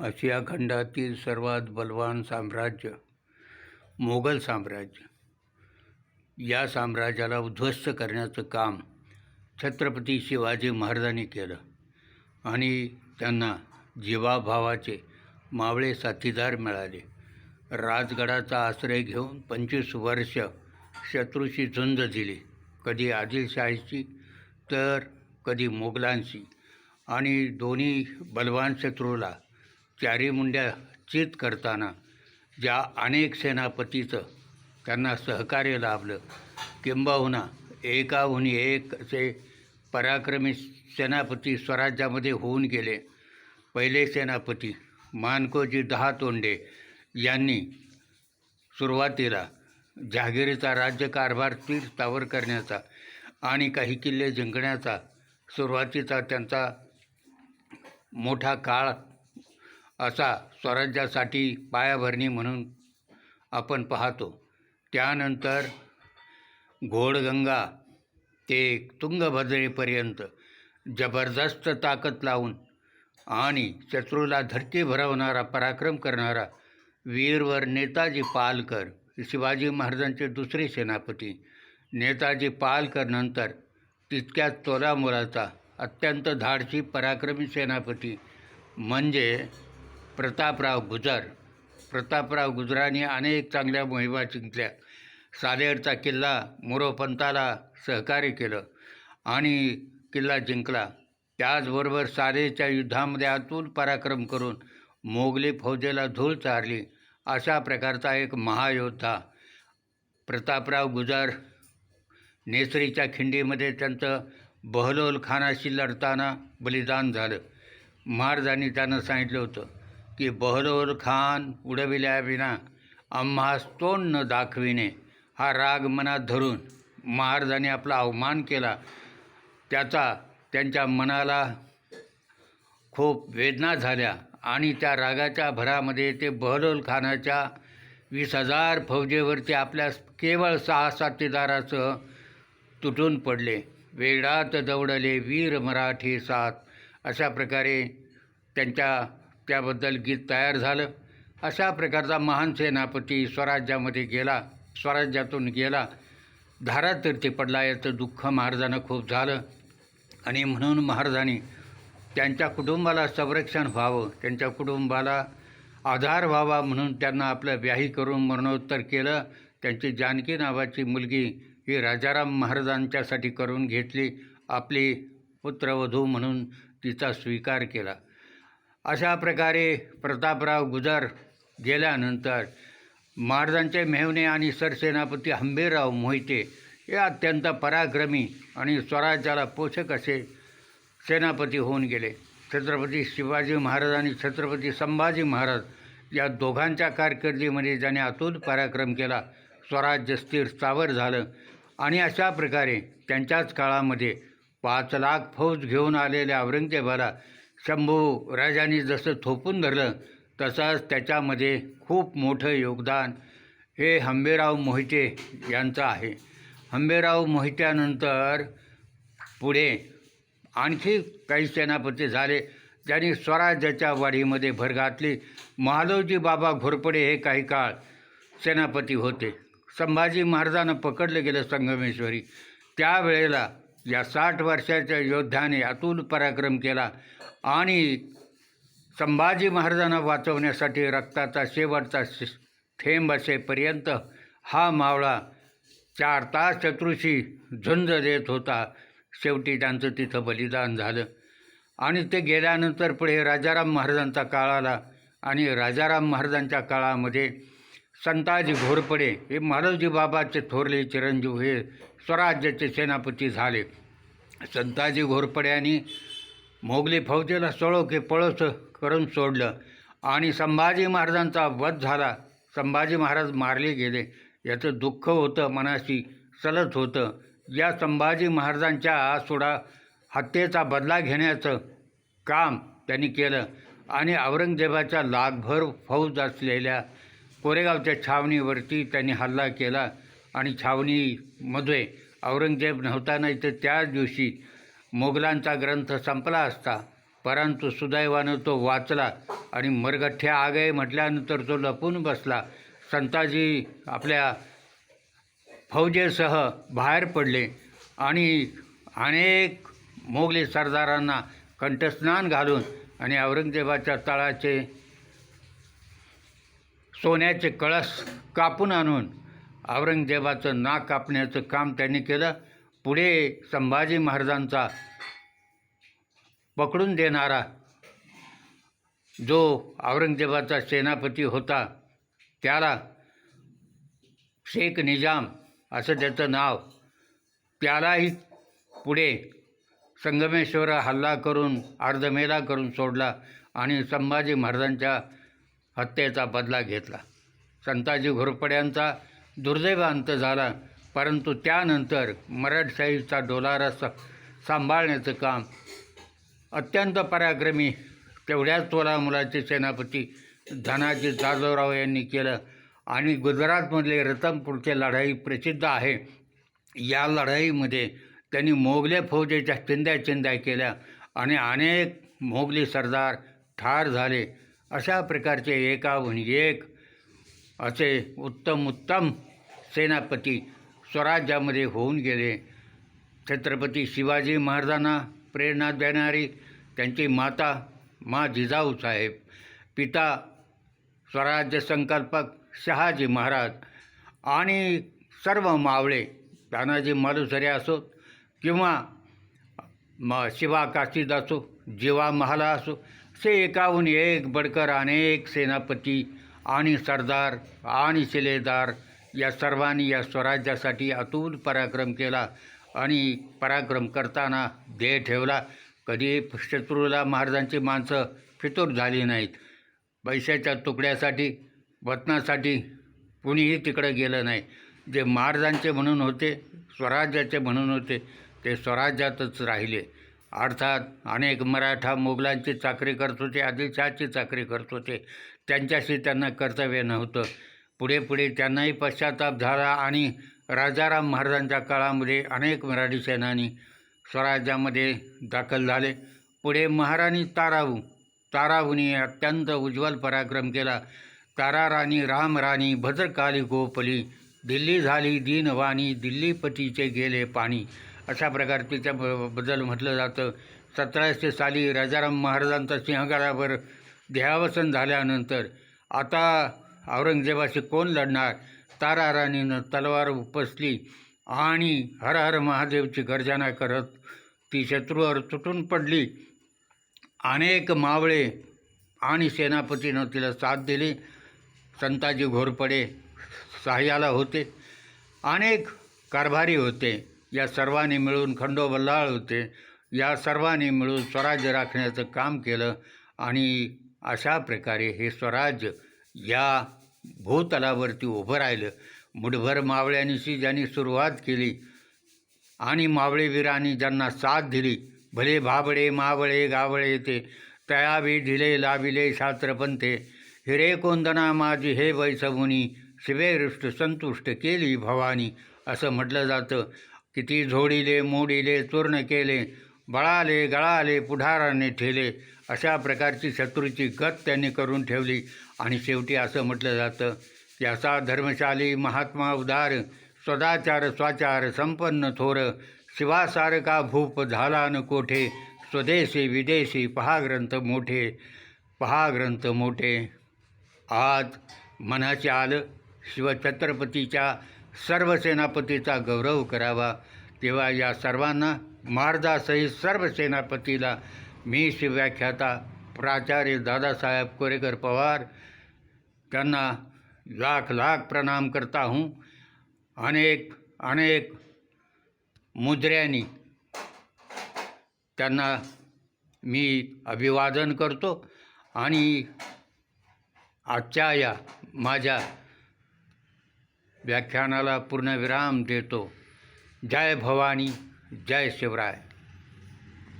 आशिया खंडातील सर्वात बलवान साम्राज्य मोगल साम्राज्य. या साम्राज्याला उद्ध्वस्त करण्याचं काम छत्रपती शिवाजी महाराजांनी केलं आणि त्यांना जीवाभावाचे मावळे साथीदार मिळाले. राजगडाचा आश्रय घेऊन पंचवीस वर्ष शत्रूशी झुंज दिली कधी आदिलशाहीची तर कधी मोगलांशी. आणि दोन्ही बलवान शत्रूला चारी मुंड्या चित करताना ज्या अनेक सेनापतीचं त्यांना सहकार्य लाभलं. किंबहुना एकाहून एक असे पराक्रमी सेनापती स्वराज्यामध्ये होऊन गेले. पहिले सेनापती मानकोजी दहा तोंडे यांनी सुरुवातीला जहागिरीचा राज्यकारभार तीर्थावर करण्याचा आणि काही किल्ले जिंकण्याचा सुरुवातीचा त्यांचा मोठा काळ असा स्वराज्यासाठी पायाभरणी म्हणून आपण पाहतो. त्यानंतर घोडगंगा ते तुंगभद्रेपर्यंत जबरदस्त ताकद लावून आणि शत्रूला धरती भरवणारा पराक्रम करणारा वीरवर नेताजी पालकर शिवाजी महाराजांचे दुसरे सेनापती नेताजी पालकर नंतर तितक्याच तोलामोलाचा अत्यंत धाडसी पराक्रमी सेनापती. म्हणजे प्रतापराव गुजर. प्रतापराव गुजरांनी अनेक चांगल्या मोहिमा जिंकल्या. सालेरचा किल्ला मोरोपंताला सहकार्य केलं आणि किल्ला जिंकला. त्याचबरोबर सालेच्या युद्धामध्ये अतुल पराक्रम करून मोगली फौजेला धूळ चारली अशा प्रकारचा एक महायोद्धा. प्रतापराव गुजर नेसरीच्या खिंडीमध्ये त्यांचं बहलोल खानाशी लढताना बलिदान झालं. महाराजांनी त्यांना सांगितलं होतं की बहलोल खान उडविल्याविना आम्हास तोंड न दाखविणे हा राग मनात धरून महाराजांनी आपला अवमान केला. त्याचा त्यांच्या मनाला खूप वेदना झाल्या आणि त्या रागाच्या भरामध्ये ते बहलोल खानाच्या वीस हजार फौजेवरती आपल्या केवळ सहा साथीदारासह तुटून पडले. वेडात दौडले वीर मराठी साथ अशा प्रकारे त्यांच्या त्याबद्दल गीत तयार झालं. अशा प्रकारचा महान सेनापती स्वराज्यामध्ये गेला स्वराज्यातून गेला. धारातीर्थी पडला याचं दुःख महाराजांना खूप झालं. आणि म्हणून महाराजांनी त्यांच्या कुटुंबाला संरक्षण व्हावं त्यांच्या कुटुंबाला आधार व्हावा म्हणून त्यांना आपलं व्याही करून मरणोत्तर केलं. त्यांची जानकी नावाची मुलगी ही राजाराम महाराजांच्यासाठी करून घेतली आपली पुत्रवधू म्हणून तिचा स्वीकार केला. अशा प्रकारे प्रतापराव गुजर गेल्यानंतर महाराजांचे मेहवणे आणि सरसेनापती हंबीरराव मोहिते हे अत्यंत पराक्रमी आणि स्वराज्याला पोषक असे सेनापती होऊन गेले. छत्रपती शिवाजी महाराज आणि छत्रपती संभाजी महाराज या दोघांच्या कारकिर्दीमध्ये ज्याने अतुल पराक्रम केला स्वराज्य स्थिर स्थावर झालं आणि अशा प्रकारे त्यांच्याच काळामध्ये पाच लाख फौज घेऊन आलेल्या औरंगजेबाला शंभू राजांनी जसं थोपून धरलं तसंच त्याच्यामध्ये खूप मोठं योगदान हे हंबेराव मोहिते यांचं आहे. हंबेराव मोहित्यानंतर पुढे आणखी काही सेनापती झाले ज्यांनी स्वराज्याच्या वाढीमध्ये भर घातली. महादेवजी बाबा घोरपडे हे काही काळ सेनापती होते. संभाजी महाराजांना पकडलं गेलं संगमेश्वरी. त्यावेळेला या साठ वर्षाच्या योद्ध्याने अतुल पराक्रम केला आणि संभाजी महाराजांना वाचवण्यासाठी रक्ताचा शेवटचा थेंब असेपर्यंत हा मावळा चार तास शत्रूशी झुंज देत होता. शेवटी त्यांचं तिथं बलिदान झालं. आणि ते गेल्यानंतर पुढे राजाराम महाराजांचा काळ आला आणि राजाराम महाराजांच्या काळामध्ये संताजी घोरपडे हे माधवजी बाबाचे थोरले चिरंजीव हे स्वराज्याचे सेनापती झाले. संताजी घोरपडे यांनी मोगली फौजेला सळो की पळस करून सोडलं आणि संभाजी महाराजांचा वध झाला. संभाजी महाराज मारले गेले. याचं दुःख होतं मनाशी सलत होतं. या संभाजी महाराजांच्या सोडा हत्येचा बदला घेण्याचं काम त्यांनी केलं आणि औरंगजेबाच्या लाखभर फौज असलेल्या कोरेगावच्या छावणीवरती त्यांनी हल्ला केला आणि छावणीमध्ये औरंगजेब नव्हता नाही तर त्याच दिवशी मोगलांचा ग्रंथ संपला असता. परंतु सुदैवानं तो वाचला आणि मरगठ्ठ्या आगे म्हटल्यानंतर तो लपून बसला. संताजी आपल्या फौजेसह बाहेर पडले आणि अनेक मोगली सरदारांना कंठस्नान घालून आणि औरंगजेबाच्या तळाचे सोन्याचे कळस कापून आणून औरंगजेबाचं नाक कापण्याचं काम त्यांनी केलं. पुढे संभाजी महाराजांचा पकडून देणारा जो औरंगजेबाचा सेनापती होता त्याला शेख निजाम असं त्याचं नाव त्यालाही पुढे संगमेश्वर हल्ला करून अर्धमेला करून सोडला आणि संभाजी महाराजांच्या हत्येचा बदला घेतला. संताजी घोरपड्यांचा दुर्दैव अंत झाला परंतु त्यानंतर मराठशाहीचा डोलारा स सांभाळण्याचं काम अत्यंत पराक्रमी तेवढ्याच तोला मुलाचे सेनापती धनाजी जाधवराव यांनी केलं आणि गुजरातमधले रतनपूरचे लढाई प्रसिद्ध आहे. या लढाईमध्ये त्यांनी मोगले फौजेच्या चिंध्या चिंध्या केल्या आणि अनेक मोगली सरदार ठार झाले. अशा प्रकारचे एकाहून एक असे उत्तम उत्तम सेनापती स्वराज्यामध्ये होऊन गेले. छत्रपती शिवाजी महाराजांना प्रेरणा देणारी त्यांची माता मा जिजाऊ साहेब पिता स्वराज्य संकल्पक शहाजी महाराज आणि सर्व मावळे तानाजी मालुसरे असो किंवा म शिवा काशीद असो जीवा महाला असो से एकाहून एक बडकर अनेक सेनापती आणि सरदार आणि शिलेदार या सर्वांनी या स्वराज्यासाठी अतुल पराक्रम केला आणि पराक्रम करताना ध्येय ठेवला. कधी शत्रूला महाराजांची माणसं फितूर झाली नाहीत. पैशाच्या तुकड्यासाठी वतनासाठी कुणीही तिकडं गेलं नाही. जे महाराजांचे म्हणून होते स्वराज्याचे म्हणून होते ते स्वराज्यातच राहिले. अर्थात अनेक मराठा मोगलांची चाकरी करत होते आदिलशहाची चाकरी करत होते. त्यांच्याशी त्यांना कर्तव्य नव्हतं. पुढे पुढे त्यांनाही पश्चाताप झाला आणि राजाराम महाराजांच्या काळामध्ये अनेक मराठी सेनानी स्वराज्यामध्ये दाखल झाले. पुढे महाराणी ताराऊ ताराहुनी अत्यंत उज्ज्वल पराक्रम केला. तारा राणी रामराणी भद्रकाली गोपली दिल्ली झाली दीनवाणी दिल्लीपतीचे गेले पाणी. अशा प्रकार तिच्या ब- बद्दल म्हटलं जातं. सतराशे साली राजाराम महाराजांचा सिंहगडावर देहावसन झाल्यानंतर आता औरंगजेबाशी कोण लढणार? तारा राणीनं तलवार उपसली आणि हर हर महादेवची गर्जना करत ती शत्रूवर तुटून पडली. अनेक मावळे आणि सेनापतीनं तिला साथ दिली. संताजी घोरपडे सहाय्याला होते. अनेक कारभारी होते. या सर्वांनी मिळून खंडोबल्लाळ होते. या सर्वांनी मिळून स्वराज्य राखण्याचं काम केलं आणि अशा प्रकारे हे स्वराज्य या भूतलावरती उभं राहिलं. मुठभर मावळ्यांनीशी ज्यांनी सुरुवात केली आणि मावळेवीरांनी ज्यांना साथ दिली भले भाबडे मावळे गावळे ते तयावी ढिले लाविले शास्त्रपंथे हिरे कोंदना माझी हे वैसमुनी शिवेरुष्ट संतुष्ट केली भवानी असं म्हटलं जातं. किती झोडिले मोडिले चूर्ण केले बळाले गळाले पुढाराने ठेले अशा प्रकारची शत्रूची गत त्यांनी करून ठेवली. आणि शेवटी असं म्हटलं जातं की असा धर्मशाली महात्मा उदार सदाचार स्वाचार संपन्न थोर शिवासारखा भूप झाला न कोठे स्वदेशी विदेशी पहा ग्रंथ मोठे पहा ग्रंथ मोठे. आज मनाचे आलं शिवछत्रपतीच्या सर्व सेनापतीचा गौरव करावा. तेव्हा या सर्वांना महाराजासहित सर्व सेनापतीला मी शिवव्याख्याता प्राचार्य दादासाहेब कोरेकर पवार त्यांना लाख लाख प्रणाम करता हूँ. अनेक अनेक मुद्र्यांनी त्यांना मी अभिवादन करतो. आणि आजच्या या माझ्या व्याख्यानाला पूर्णविराम देतो. जय भवानी जय शिवराय.